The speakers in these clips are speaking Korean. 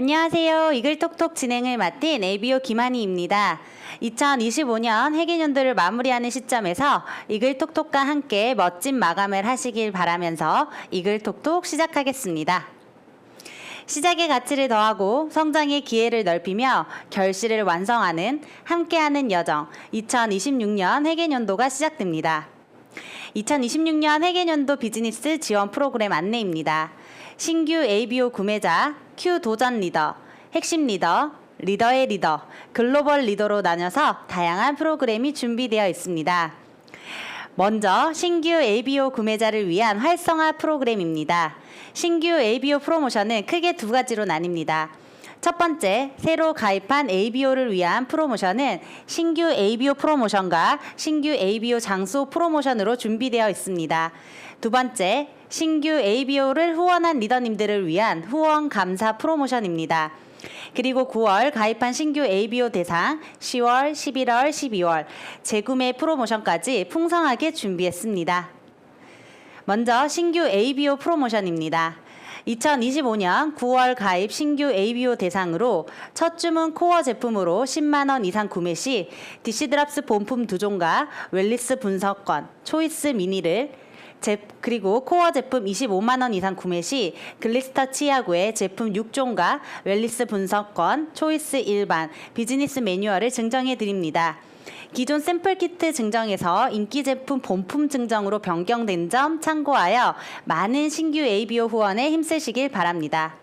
안녕하세요. 이글톡톡 진행을 맡은 ABO 김한희입니다. 2025년 회계년도를 마무리하는 시점에서 이글톡톡과 함께 멋진 마감을 하시길 바라면서 이글톡톡 시작하겠습니다. 시작의 가치를 더하고 성장의 기회를 넓히며 결실을 완성하는 함께하는 여정 2026년 회계년도가 시작됩니다. 2026년 회계년도 비즈니스 지원 프로그램 안내입니다. 신규 ABO 구매자, Q 도전 리더, 핵심 리더, 리더의 리더, 글로벌 리더로 나뉘어서 다양한 프로그램이 준비되어 있습니다. 먼저 신규 ABO 구매자를 위한 활성화 프로그램입니다. 신규 ABO 프로모션은 크게 두 가지로 나뉩니다. 첫 번째, 새로 가입한 ABO를 위한 프로모션은 신규 ABO 프로모션과 신규 ABO 장소 프로모션으로 준비되어 있습니다. 두 번째, 신규 ABO를 후원한 리더님들을 위한 후원 감사 프로모션입니다. 그리고 9월 가입한 신규 ABO 대상 10월, 11월, 12월 재구매 프로모션까지 풍성하게 준비했습니다. 먼저 신규 ABO 프로모션입니다. 2025년 9월 가입 신규 ABO 대상으로 첫 주문 코어 제품으로 10만 원 이상 구매 시 디시드랍스 본품 두 종과 웰리스 분석권, 초이스 미니를 제, 그리고 코어 제품 25만 원 이상 구매 시 글리스터 치아구의 제품 6종과 웰리스 분석권, 초이스 일반, 비즈니스 매뉴얼을 증정해 드립니다. 기존 샘플 키트 증정에서 인기 제품 본품 증정으로 변경된 점 참고하여 많은 신규 ABO 후원에 힘쓰시길 바랍니다.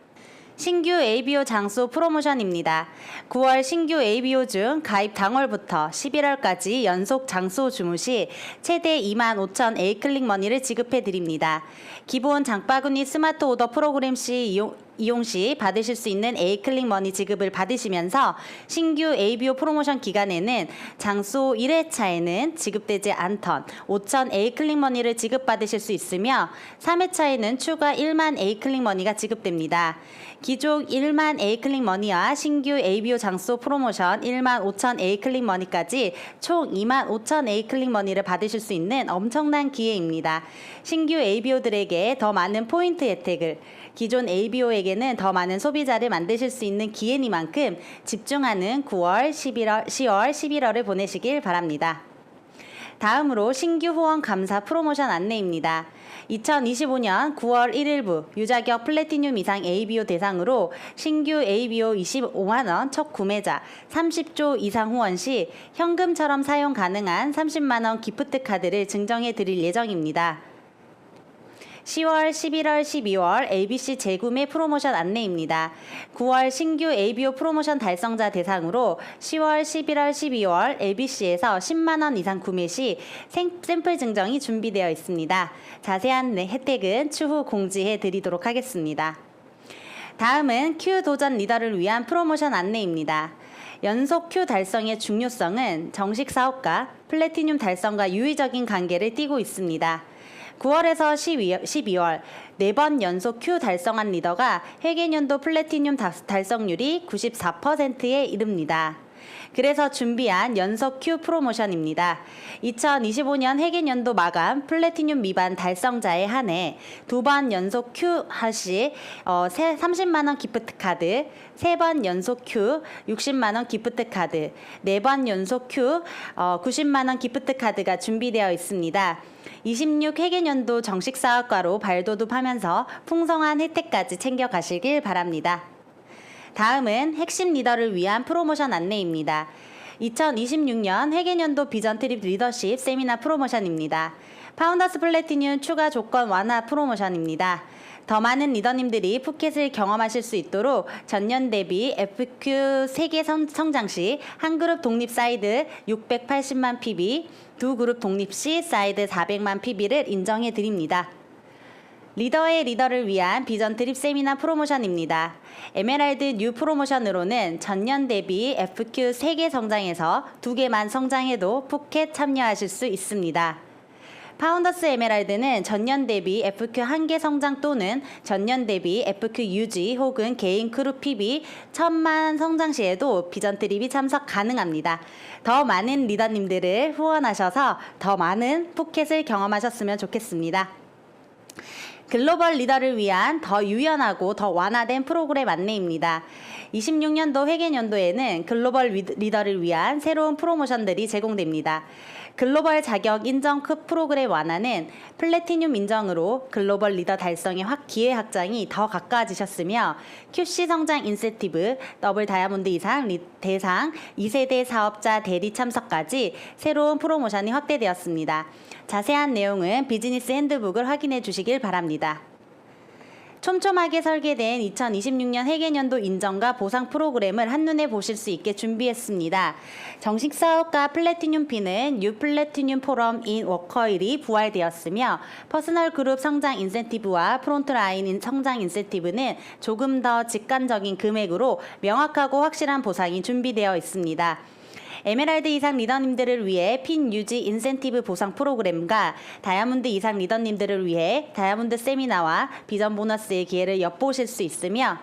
신규 ABO 장소 프로모션입니다. 9월 신규 ABO 중 가입 당월부터 11월까지 연속 장소 주문 시 최대 2만 5천 A클릭 머니를 지급해 드립니다. 기본 장바구니 스마트 오더 프로그램 시 이용, 이용 시 받으실 수 있는 A클릭 머니 지급을 받으시면서 신규 ABO 프로모션 기간에는 장소 1회차에는 지급되지 않던 5천 A클릭 머니를 지급받으실 수 있으며 3회차에는 추가 1만 A클릭 머니가 지급됩니다. 기존 1만 A클릭 머니와 신규 ABO 장소 프로모션 1만 5천 A클릭 머니까지 총 2만 5천 A클릭 머니를 받으실 수 있는 엄청난 기회입니다. 신규 ABO들에게 더 많은 포인트 혜택을 기존 ABO에게 는 더 많은 소비자를 만드실 수 있는 기회니만큼 집중하는 9월, 11월, 10월, 11월을 보내시길 바랍니다. 다음으로 신규 후원 감사 프로모션 안내입니다. 2025년 9월 1일부 유자격 플래티늄 이상 ABO 대상으로 신규 ABO 25만원 첫 구매자 30조 이상 후원 시 현금처럼 사용 가능한 30만원 기프트 카드를 증정해 드릴 예정입니다. 10월, 11월, 12월 ABC 재구매 프로모션 안내입니다. 9월 신규 ABO 프로모션 달성자 대상으로 10월, 11월, 12월 ABC에서 10만 원 이상 구매 시 생- 샘플 증정이 준비되어 있습니다. 자세한 네, 혜택은 추후 공지해 드리도록 하겠습니다. 다음은 Q 도전 리더를 위한 프로모션 안내입니다. 연속 Q 달성의 중요성은 정식 사업과 플래티늄 달성과 유의적인 관계를 띠고 있습니다. 9월에서 12월 네번 연속 Q 달성한 리더가 회계년도 플래티늄 다- 달성률이 94%에 이릅니다. 그래서 준비한 연속 Q 프로모션입니다. 2025년 회계년도 마감 플래티늄 미반 달성자에 한해 두 번 연속 Q 하시 어, 30만원 기프트 카드, 세 번 연속 Q 60만원 기프트 카드, 네 번 연속 Q 어, 90만원 기프트 카드가 준비되어 있습니다. 26 회계년도 정식 사업가로 발돋움하면서 풍성한 혜택까지 챙겨가시길 바랍니다. 다음은 핵심 리더를 위한 프로모션 안내입니다. 2026년 회계년도 비전 트립 리더십 세미나 프로모션입니다. 파운더스 플래티늄 추가 조건 완화 프로모션입니다. 더 많은 리더님들이 푸켓을 경험하실 수 있도록 전년 대비 FQ 세계 성- 성장 시 한 그룹 독립 사이드 680만 PB, 두 그룹 독립 시 사이드 400만 PB를 인정해 드립니다. 리더의 리더를 위한 비전 트립 세미나 프로모션입니다. 에메랄드 뉴 프로모션으로는 전년 대비 FQ 3개 성장에서 2개만 성장해도 푸켓 참여하실 수 있습니다. 파운더스 에메랄드는 전년 대비 FQ 한 개 성장 또는 전년 대비 FQ 유지 혹은 개인 크루 PB 천만 성장 시에도 비전 트립이 참석 가능합니다. 더 많은 리더님들을 후원하셔서 더 많은 푸켓을 경험하셨으면 좋겠습니다. 글로벌 리더를 위한 더 유연하고 더 완화된 프로그램 안내입니다. 26년도 회계연도에는 글로벌 위- 리더를 위한 새로운 프로모션들이 제공됩니다. 글로벌 자격 인정 급 프로그램 완화는 플래티늄 인정으로 글로벌 리더 달성의 확 기회 확장이 더 가까워지셨으며 QC 성장 인센티브, 더블 다이아몬드 이상 리- 대상 2세대 사업자 대리 참석까지 새로운 프로모션이 확대되었습니다. 자세한 내용은 비즈니스 핸드북을 확인해 주시길 바랍니다. 촘촘하게 설계된 2026년 회계연도 인정과 보상 프로그램을 한눈에 보실 수 있게 준비했습니다. 정식 사업가 플래티늄 P는 뉴 플래티늄 포럼 인 워커일이 부활되었으며 퍼스널 그룹 성장 인센티브와 프론트라인 인 성장 인센티브는 조금 더 직관적인 금액으로 명확하고 확실한 보상이 준비되어 있습니다. 에메랄드 이상 리더님들을 위해 핀 유지 인센티브 보상 프로그램과 다이아몬드 이상 리더님들을 위해 다이아몬드 세미나와 비전 보너스의 기회를 엿보실 수 있으며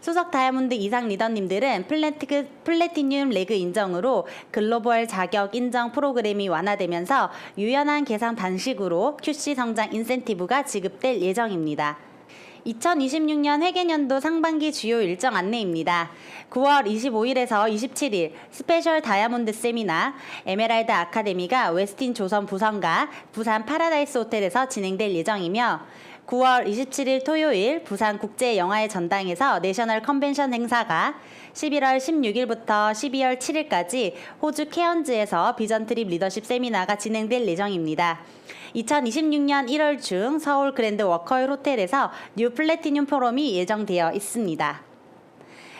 소속 다이아몬드 이상 리더님들은 플래티그, 플래티늄 레그 인정으로 글로벌 자격 인정 프로그램이 완화되면서 유연한 계산 방식으로 QC 성장 인센티브가 지급될 예정입니다. 2026년 회계연도 상반기 주요 일정 안내입니다. 9월 25일에서 27일 스페셜 다이아몬드 세미나 에메랄드 아카데미가 웨스틴 조선 부성과 부산 파라다이스 호텔에서 진행될 예정이며 9월 27일 토요일 부산 국제 영화의 전당에서 내셔널 컨벤션 행사가 11월 16일부터 12월 7일까지 호주 케언즈에서 비전 트립 리더십 세미나가 진행될 예정입니다. 2026년 1월 중 서울 그랜드 워커힐 호텔에서 뉴 플래티늄 포럼이 예정되어 있습니다.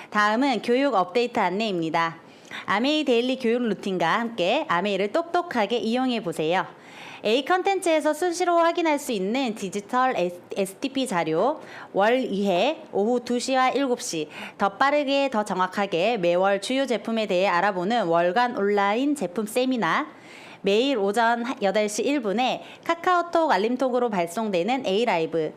다음은 교육 업데이트 안내입니다. 아메이 데일리 교육 루틴과 함께 아메이를 똑똑하게 이용해 보세요. A 컨텐츠에서 수시로 확인할 수 있는 디지털 STP 자료 월 2회 오후 2시와 7시. 더 빠르게 더 정확하게 매월 주요 제품에 대해 알아보는 월간 온라인 제품 세미나 매일 오전 8시 1분에 카카오톡 알림톡으로 발송되는 A라이브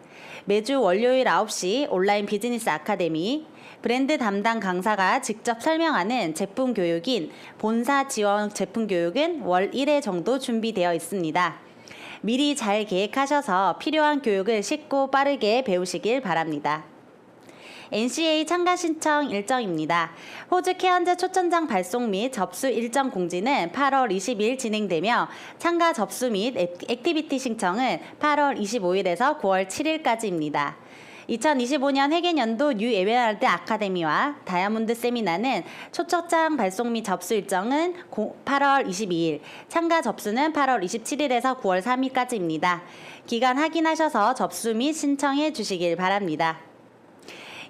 매주 월요일 9시 온라인 비즈니스 아카데미 브랜드 담당 강사가 직접 설명하는 제품 교육인 본사 지원 제품 교육은 월 1회 정도 준비되어 있습니다. 미리 잘 계획하셔서 필요한 교육을 쉽고 빠르게 배우시길 바랍니다. NCA 참가 신청 일정입니다. 호주 케언즈 초천장 발송 및 접수 일정 공지는 8월 20일 진행되며 참가 접수 및 액- 액티비티 신청은 8월 25일에서 9월 7일까지입니다. 2025년 회계연도 뉴 에메랄드 아카데미와 다이아몬드 세미나는 초청장 발송 및 접수 일정은 8월 22일, 참가 접수는 8월 27일에서 9월 3일까지입니다. 기간 확인하셔서 접수 및 신청해 주시길 바랍니다.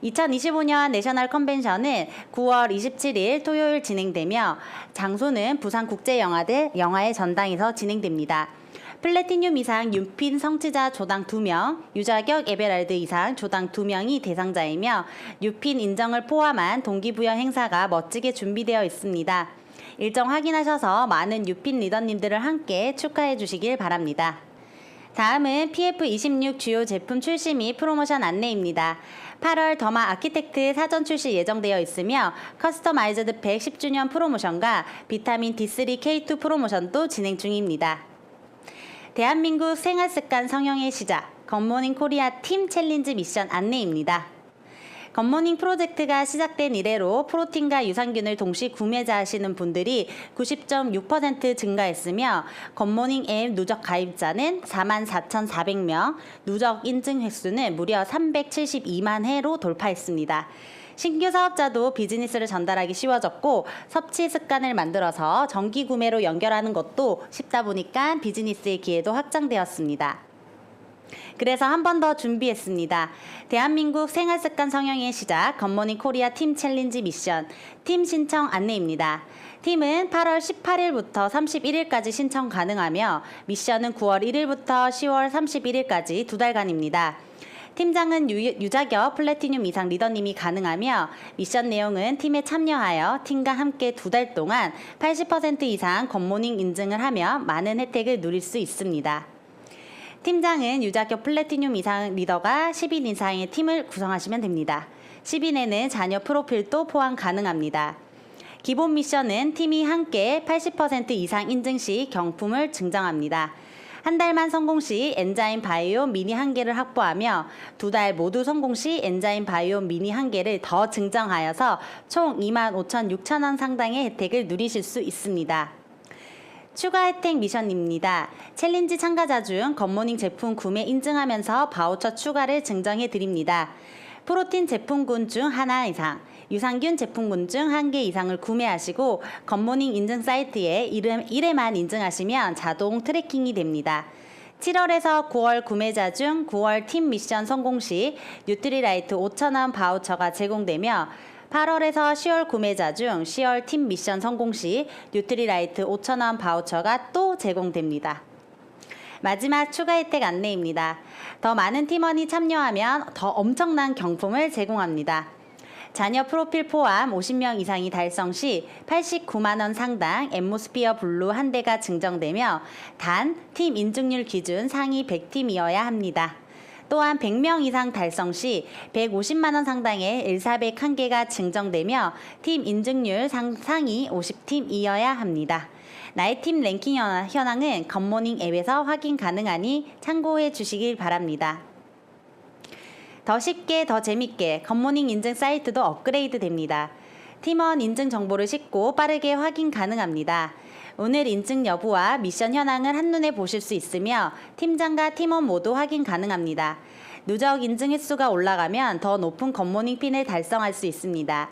2025년 내셔널 컨벤션은 9월 27일 토요일 진행되며 장소는 부산국제영화대 영화의 전당에서 진행됩니다. 플래티늄 이상 윤핀 성취자 조당 2명, 유자격 에베랄드 이상 조당 2명이 대상자이며 유핀 인정을 포함한 동기부여 행사가 멋지게 준비되어 있습니다. 일정 확인하셔서 많은 유핀 리더님들을 함께 축하해 주시길 바랍니다. 다음은 PF26 주요 제품 출시 및 프로모션 안내입니다. 8월 더마 아키텍트 사전 출시 예정되어 있으며 커스터마이즈드 1 10주년 프로모션과 비타민 D3 K2 프로모션도 진행 중입니다. 대한민국 생활습관 성형의 시작 굿모닝 코리아 팀 챌린지 미션 안내입니다. 굿모닝 프로젝트가 시작된 이래로 프로틴과 유산균을 동시 구매자하시는 분들이 90.6% 증가했으며 굿모닝 앱 누적 가입자는 44,400명, 누적 인증 횟수는 무려 372만 회로 돌파했습니다. 신규 사업자도 비즈니스를 전달하기 쉬워졌고 섭취 습관을 만들어서 정기 구매로 연결하는 것도 쉽다 보니까 비즈니스의 기회도 확장되었습니다. 그래서 한 번 더 준비했습니다. 대한민국 생활습관 성형의 시작 굿모닝 코리아 팀 챌린지 미션 팀 신청 안내입니다. 팀은 8월 18일부터 31일까지 신청 가능하며 미션은 9월 1일부터 10월 31일까지 두 달간입니다. 팀장은 유, 유자격 플래티늄 이상 리더님이 가능하며 미션 내용은 팀에 참여하여 팀과 함께 두 달 동안 80% 이상 굿모닝 인증을 하며 많은 혜택을 누릴 수 있습니다. 팀장은 유자격 플래티늄 이상 리더가 10인 이상의 팀을 구성하시면 됩니다. 10인에는 자녀 프로필도 포함 가능합니다. 기본 미션은 팀이 함께 80% 이상 인증 시 경품을 증정합니다. 한 달만 성공 시 엔자임 바이옴 미니 한 개를 확보하며 두 달 모두 성공 시 엔자임 바이옴 미니 한 개를 더 증정하여서 총 25,600원 상당의 혜택을 누리실 수 있습니다. 추가 혜택 미션입니다. 챌린지 참가자 중 겉모닝 제품 구매 인증하면서 바우처 추가를 증정해 드립니다. 프로틴 제품군 중 하나 이상, 유산균 제품군 중 한 개 이상을 구매하시고 겉모닝 인증 사이트에 이름 1회만 인증하시면 자동 트래킹이 됩니다. 7월에서 9월 구매자 중 9월 팀 미션 성공 시 뉴트리라이트 5,000원 바우처가 제공되며 8월에서 10월 구매자 중 10월 팀 미션 성공 시 뉴트리라이트 5,000원 바우처가 또 제공됩니다. 마지막 추가 혜택 안내입니다. 더 많은 팀원이 참여하면 더 엄청난 경품을 제공합니다. 자녀 프로필 포함 50명 이상이 달성 시 89만 원 상당 엠모스피어 블루 한 대가 증정되며 단 팀 인증률 기준 상위 100팀이어야 합니다. 또한 100명 이상 달성 시 150만 원 상당의 일사백 한 개가 증정되며 팀 인증률 상, 상위 50팀이어야 합니다. 나의 팀 랭킹 현황- 현황은 겉모닝 앱에서 확인 가능하니 참고해 주시길 바랍니다. 더 쉽게 더 재밌게 겉모닝 인증 사이트도 업그레이드 됩니다. 팀원 인증 정보를 쉽고 빠르게 확인 가능합니다. 오늘 인증 여부와 미션 현황을 한눈에 보실 수 있으며 팀장과 팀원 모두 확인 가능합니다. 누적 인증 횟수가 올라가면 더 높은 겉모닝 핀을 달성할 수 있습니다.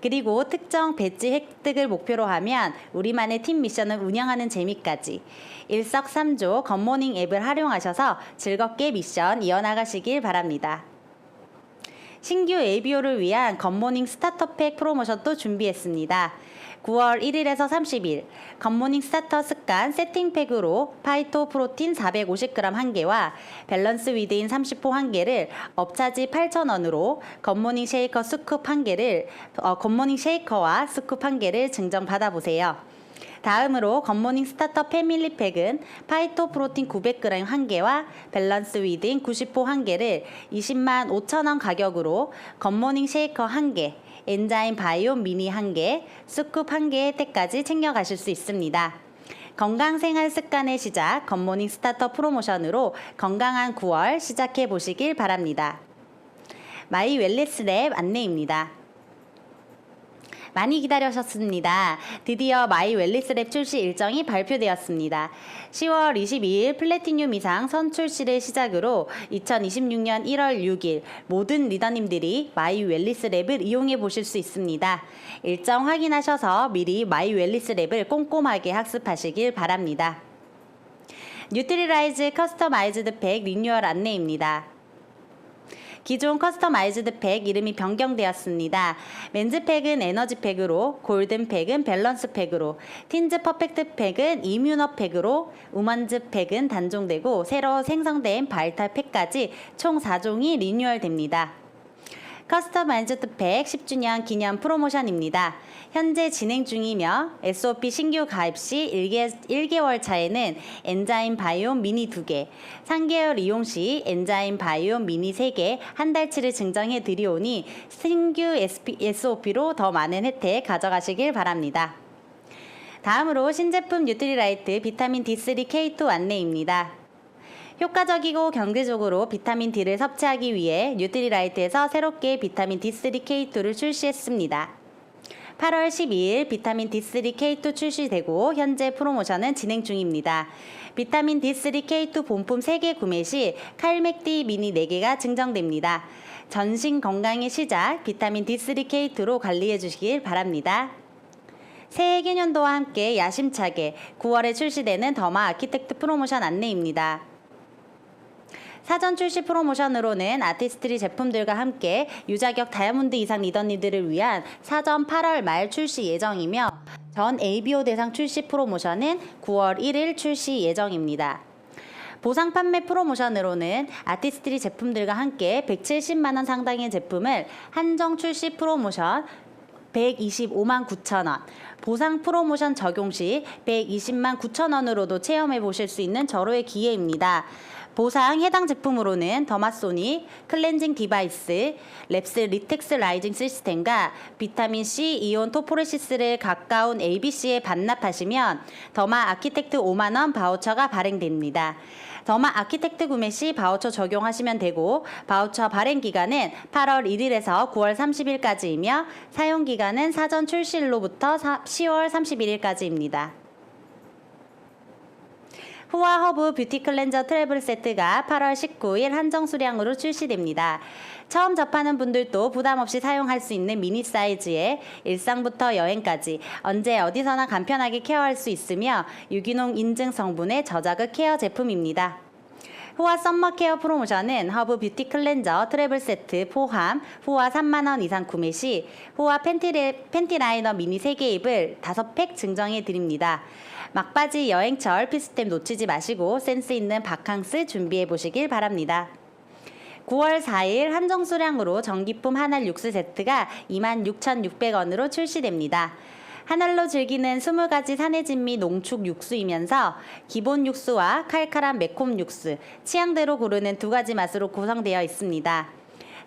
그리고 특정 배지 획득을 목표로 하면 우리만의 팀 미션을 운영하는 재미까지 일석삼조 겉모닝 앱을 활용하셔서 즐겁게 미션 이어나가시길 바랍니다. 신규 ABO를 위한 겉모닝 스타터팩 프로모션도 준비했습니다. 9월 1일에서 30일 겉모닝 스타터 습관 세팅팩으로 파이토 프로틴 450g 1개와 밸런스 위드인 30호 1개를 업차지 8,000원으로 겉모닝 쉐이커 스쿱 1개를 어, 겉모닝 쉐이커와 스쿱 1개를 증정 받아 보세요. 다음으로 겉모닝 스타터 패밀리팩은 파이토 프로틴 900g 1개와 밸런스 위드인 90호 1개를 20만 5천원 가격으로 겉모닝 쉐이커 1개, 엔자임 바이옴 미니 1개, 스쿱 1개 혜택까지 챙겨가실 수 있습니다. 건강 생활 습관의 시작 겉모닝 스타터 프로모션으로 건강한 9월 시작해 보시길 바랍니다. 마이 웰리스 랩 안내입니다. 많이 기다려셨습니다. 드디어 마이 웰리스 랩 출시 일정이 발표되었습니다. 10월 22일 플래티늄 이상 선 출시를 시작으로 2026년 1월 6일 모든 리더님들이 마이 웰리스 랩을 이용해 보실 수 있습니다. 일정 확인하셔서 미리 마이 웰리스 랩을 꼼꼼하게 학습하시길 바랍니다. 뉴트리라이즈 커스터마이즈드 팩 리뉴얼 안내입니다. 기존 커스터마이즈드 팩 이름이 변경되었습니다. 맨즈 팩은 에너지 팩으로, 골든 팩은 밸런스 팩으로, 틴즈 퍼펙트 팩은 이뮤너 팩으로, 우먼즈 팩은 단종되고 새로 생성된 바이탈 팩까지 총 4종이 리뉴얼됩니다. 커스터마이즈드 팩 10주년 기념 프로모션입니다. 현재 진행 중이며 SOP 신규 가입 시 1개, 1개 월 차에는 엔자임 바이옴 미니 2개, 3개월 이용 시 엔자임 바이옴 미니 3개 한 달치를 증정해 드리오니 신규 SP, SOP로 더 많은 혜택 가져가시길 바랍니다. 다음으로 신제품 뉴트리라이트 비타민 D3 K2 안내입니다. 효과적이고 경제적으로 비타민 D를 섭취하기 위해 뉴트리라이트에서 새롭게 비타민 D3 K2를 출시했습니다. 8월 12일 비타민 D3 K2 출시되고 현재 프로모션은 진행 중입니다. 비타민 D3 K2 본품 3개 구매 시 칼맥디 미니 4개가 증정됩니다. 전신 건강의 시작 비타민 D3 K2로 관리해 주시길 바랍니다. 새해 개년도와 함께 야심차게 9월에 출시되는 더마 아키텍트 프로모션 안내입니다. 사전 출시 프로모션으로는 아티스트리 제품들과 함께 유자격 다이아몬드 이상 리더님들을 위한 사전 8월 말 출시 예정이며 전 ABO 대상 출시 프로모션은 9월 1일 출시 예정입니다. 보상 판매 프로모션으로는 아티스트리 제품들과 함께 170만 원 상당의 제품을 한정 출시 프로모션 125만 9천 원, 보상 프로모션 적용 시 120만 9천 원으로도 체험해 보실 수 있는 절호의 기회입니다. 보상 해당 제품으로는 더마소닉, 클렌징 디바이스, 랩스 리텍스 라이징 시스템과 비타민 C 이온 토포레시스를 가까운 ABC에 반납하시면 더마 아키텍트 5만 원 바우처가 발행됩니다. 더마 아키텍트 구매 시 바우처 적용하시면 되고 바우처 발행 기간은 8월 1일에서 9월 30일까지이며 사용 기간은 사전 출시일로부터 10월 31일까지입니다. 후아 허브 뷰티 클렌저 트래블 세트가 8월 19일 한정 수량으로 출시됩니다. 처음 접하는 분들도 부담 없이 사용할 수 있는 미니 사이즈에 일상부터 여행까지 언제 어디서나 간편하게 케어할 수 있으며 유기농 인증 성분의 저자극 케어 제품입니다. 후아 썸머 케어 프로모션은 허브 뷰티 클렌저 트래블 세트 포함 후아 3만원 이상 구매 시 후아 팬티, 팬티 라이너 미니 3개입을 5팩 증정해 드립니다. 막바지 여행철 피스템 놓치지 마시고 센스 있는 바캉스 준비해 보시길 바랍니다. 9월 4일 한정 수량으로 전기품 한알 육수 세트가 26,600원으로 출시됩니다. 한알로 즐기는 20가지 산의 진미 농축 육수이면서 기본 육수와 칼칼한 매콤 육수, 취향대로 고르는 두 가지 맛으로 구성되어 있습니다.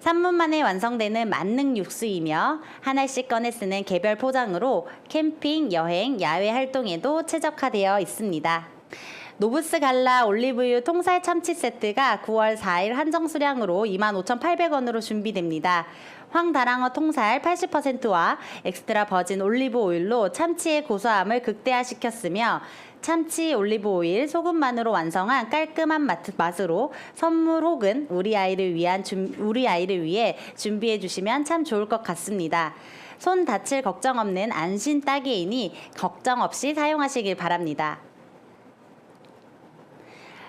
3분 만에 완성되는 만능 육수이며 하나씩 꺼내 쓰는 개별 포장으로 캠핑, 여행, 야외 활동에도 최적화되어 있습니다. 노브스 갈라 올리브유 통살 참치 세트가 9월 4일 한정 수량으로 25,800원으로 준비됩니다. 황다랑어 통살 80%와 엑스트라 버진 올리브 오일로 참치의 고소함을 극대화시켰으며 참치 올리브 오일 소금만으로 완성한 깔끔한 맛, 맛으로 선물 혹은 우리 아이를 위한 준, 우리 아이를 위해 준비해 주시면 참 좋을 것 같습니다. 손 다칠 걱정 없는 안심 따개이니 걱정 없이 사용하시길 바랍니다.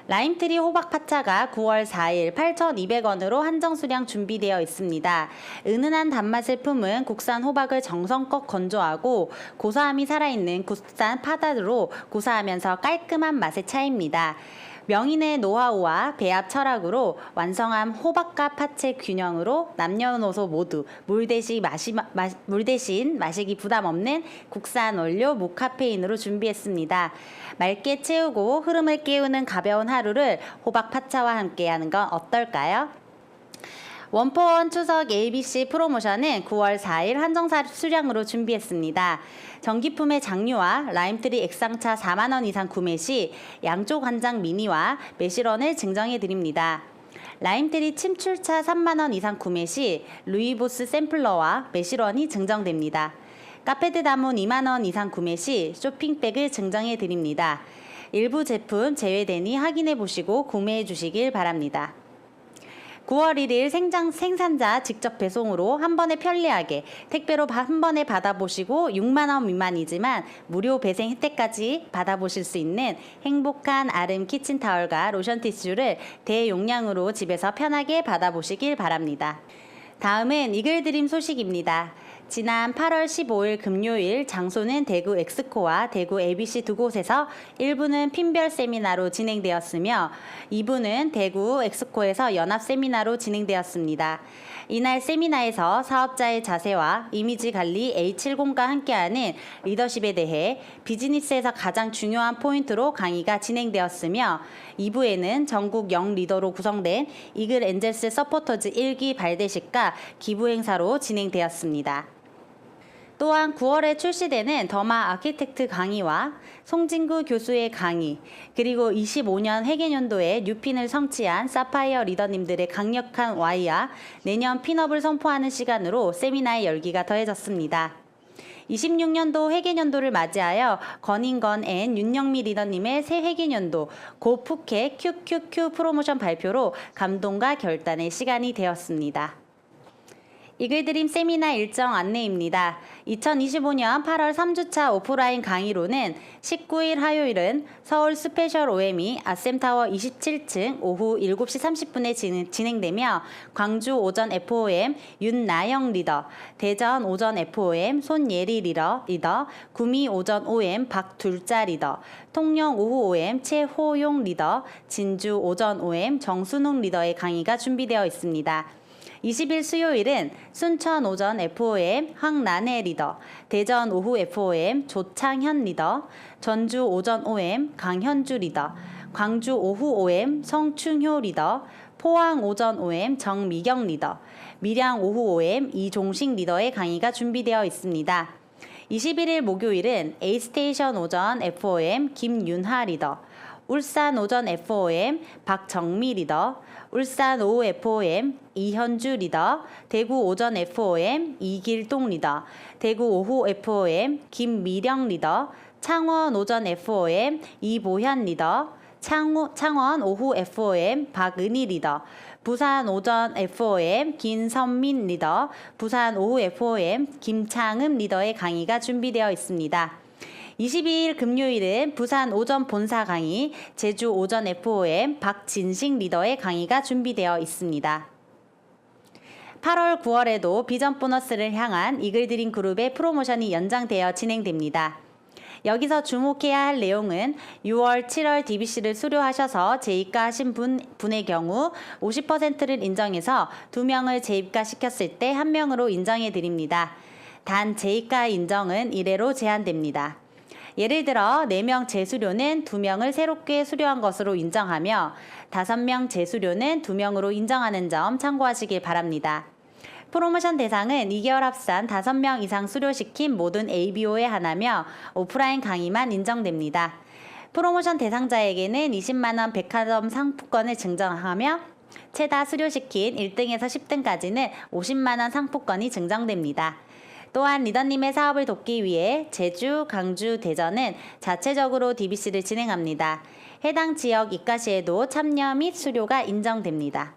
라임트리 호박 파차가 9월 4일 8,200원으로 한정 수량 준비되어 있습니다. 은은한 단맛을 품은 국산 호박을 정성껏 건조하고 고소함이 살아있는 국산 파다로 고소하면서 깔끔한 맛의 차이입니다. 명인의 노하우와 배합 철학으로 완성한 호박과 파채 균형으로 남녀노소 모두 물 대신 마시, 마, 물 대신 마시기 부담 없는 국산 원료 무카페인으로 준비했습니다. 맑게 채우고 흐름을 깨우는 가벼운 하루를 호박 파차와 함께하는 건 어떨까요? 원포원 추석 ABC 프로모션은 9월 4일 한정 수량으로 준비했습니다. 전기품의 장류와 라임트리 액상차 4만원 이상 구매 시 양쪽 한장 미니와 매실원을 증정해 드립니다. 라임트리 침출차 3만원 이상 구매 시 루이보스 샘플러와 매실원이 증정됩니다. 카페드 다문 2만원 이상 구매 시 쇼핑백을 증정해 드립니다. 일부 제품 제외되니 확인해 보시고 구매해 주시길 바랍니다. 9월 1일 생장, 생산자 직접 배송으로 한 번에 편리하게 택배로 한 번에 받아보시고 6만원 미만이지만 무료 배송 혜택까지 받아보실 수 있는 행복한 아름 키친타월과 로션 티슈를 대용량으로 집에서 편하게 받아보시길 바랍니다. 다음은 이글드림 소식입니다. 지난 8월 15일 금요일 장소는 대구 엑스코와 대구 ABC 두 곳에서 1부는 핀별 세미나로 진행되었으며 2부는 대구 엑스코에서 연합 세미나로 진행되었습니다. 이날 세미나에서 사업자의 자세와 이미지 관리 A70과 함께하는 리더십에 대해 비즈니스에서 가장 중요한 포인트로 강의가 진행되었으며 2부에는 전국 영 리더로 구성된 이글 엔젤스 서포터즈 1기 발대식과 기부 행사로 진행되었습니다. 또한 9월에 출시되는 더마 아키텍트 강의와 송진구 교수의 강의, 그리고 25년 회계년도에 뉴핀을 성취한 사파이어 리더님들의 강력한 와이와 내년 핀업을 선포하는 시간으로 세미나의 열기가 더해졌습니다. 26년도 회계년도를 맞이하여 건인건 앤 윤영미 리더님의 새 회계년도 고푸케 QQQ 프로모션 발표로 감동과 결단의 시간이 되었습니다. 이글드림 세미나 일정 안내입니다. 2025년 8월 3주차 오프라인 강의로는 19일 화요일은 서울 스페셜 OM이 아셈타워 27층 오후 7시 30분에 진행되며 광주 오전 FOM 윤나영 리더, 대전 오전 FOM 손예리 리더, 리더 구미 오전 OM 박둘자 리더, 통영 오후 OM 최호용 리더, 진주 오전 OM 정순웅 리더의 강의가 준비되어 있습니다. 20일 수요일은 순천 오전 FOM 황란혜 리더, 대전 오후 FOM 조창현 리더, 전주 오전 OM 강현주 리더, 광주 오후 OM 성충효 리더, 포항 오전 OM 정미경 리더, 밀양 오후 OM 이종식 리더의 강의가 준비되어 있습니다. 21일 목요일은 A스테이션 오전 FOM 김윤하 리더, 울산 오전 FOM 박정미 리더, 울산 오후 FOM 이현주 리더, 대구 오전 FOM 이길동 리더, 대구 오후 FOM 김미령 리더, 창원 오전 FOM 이보현 리더, 창우, 창원 오후 FOM 박은희 리더, 부산 오전 FOM 김선민 리더, 부산 오후 FOM 김창음 리더의 강의가 준비되어 있습니다. 22일 금요일은 부산 오전 본사 강의, 제주 오전 FOM 박진식 리더의 강의가 준비되어 있습니다. 8월 9월에도 비전 보너스를 향한 이글드림 그룹의 프로모션이 연장되어 진행됩니다. 여기서 주목해야 할 내용은 6월, 7월 DBC를 수료하셔서 재입가 하신 분, 분의 경우 50%를 인정해서 2명을 재입가 시켰을 때 1명으로 인정해 드립니다. 단 재입가 인정은 1회로 제한됩니다. 예를 들어 4명 재수료는 2명을 새롭게 수료한 것으로 인정하며 5명 재수료는 2명으로 인정하는 점 참고하시길 바랍니다. 프로모션 대상은 2개월 합산 5명 이상 수료시킨 모든 ABO에 한하며 오프라인 강의만 인정됩니다. 프로모션 대상자에게는 20만원 백화점 상품권을 증정하며 최다 수료시킨 1등에서 10등까지는 50만원 상품권이 증정됩니다. 또한 리더님의 사업을 돕기 위해 제주, 강주, 대전은 자체적으로 DBC를 진행합니다. 해당 지역 입가시에도 참여 및 수료가 인정됩니다.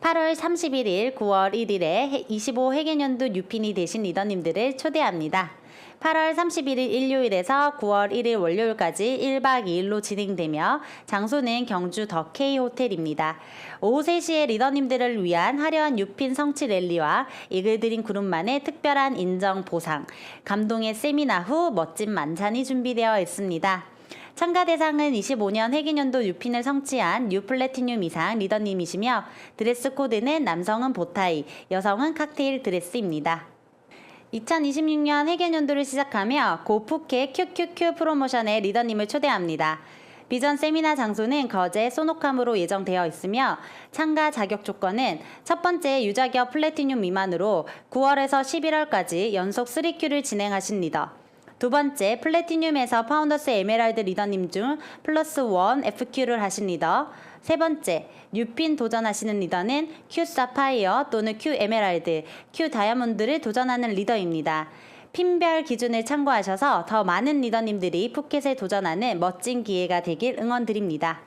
8월 31일, 9월 1일에 25 회계년도 유핀이 되신 리더님들을 초대합니다. 8월 31일 일요일에서 9월 1일 월요일까지 1박 2일로 진행되며 장소는 경주 더 K 호텔입니다. 오후 3시에 리더님들을 위한 화려한 유핀 성취 랠리와 이글드림 그룹만의 특별한 인정 보상, 감동의 세미나 후 멋진 만찬이 준비되어 있습니다. 참가 대상은 25년 회기년도 유핀을 성취한 뉴 플래티늄 이상 리더님이시며 드레스 코드는 남성은 보타이, 여성은 칵테일 드레스입니다. 2026년 회계년도를 시작하며 고프케 QQQ 프로모션에 리더님을 초대합니다. 비전 세미나 장소는 거제 소노캄으로 예정되어 있으며 참가 자격 조건은 첫 번째 유자기업 플래티늄 미만으로 9월에서 11월까지 연속 3Q를 진행하신 리더 두 번째, 플래티늄에서 파운더스 에메랄드 리더님 중 플러스 원 FQ를 하신 리더. 세 번째, 뉴핀 도전하시는 리더는 Q 사파이어 또는 Q 에메랄드, Q 다이아몬드를 도전하는 리더입니다. 핀별 기준을 참고하셔서 더 많은 리더님들이 푸켓에 도전하는 멋진 기회가 되길 응원드립니다.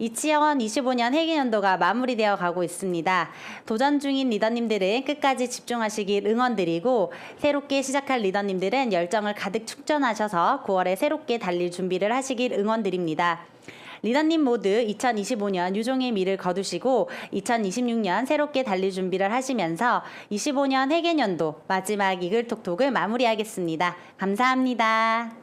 이치원 25년 회계연도가 마무리되어 가고 있습니다. 도전 중인 리더님들은 끝까지 집중하시길 응원드리고 새롭게 시작할 리더님들은 열정을 가득 축전하셔서 9월에 새롭게 달릴 준비를 하시길 응원드립니다. 리더님 모두 2025년 유종의 미를 거두시고 2026년 새롭게 달릴 준비를 하시면서 25년 회계년도 마지막 이글톡톡을 마무리하겠습니다. 감사합니다.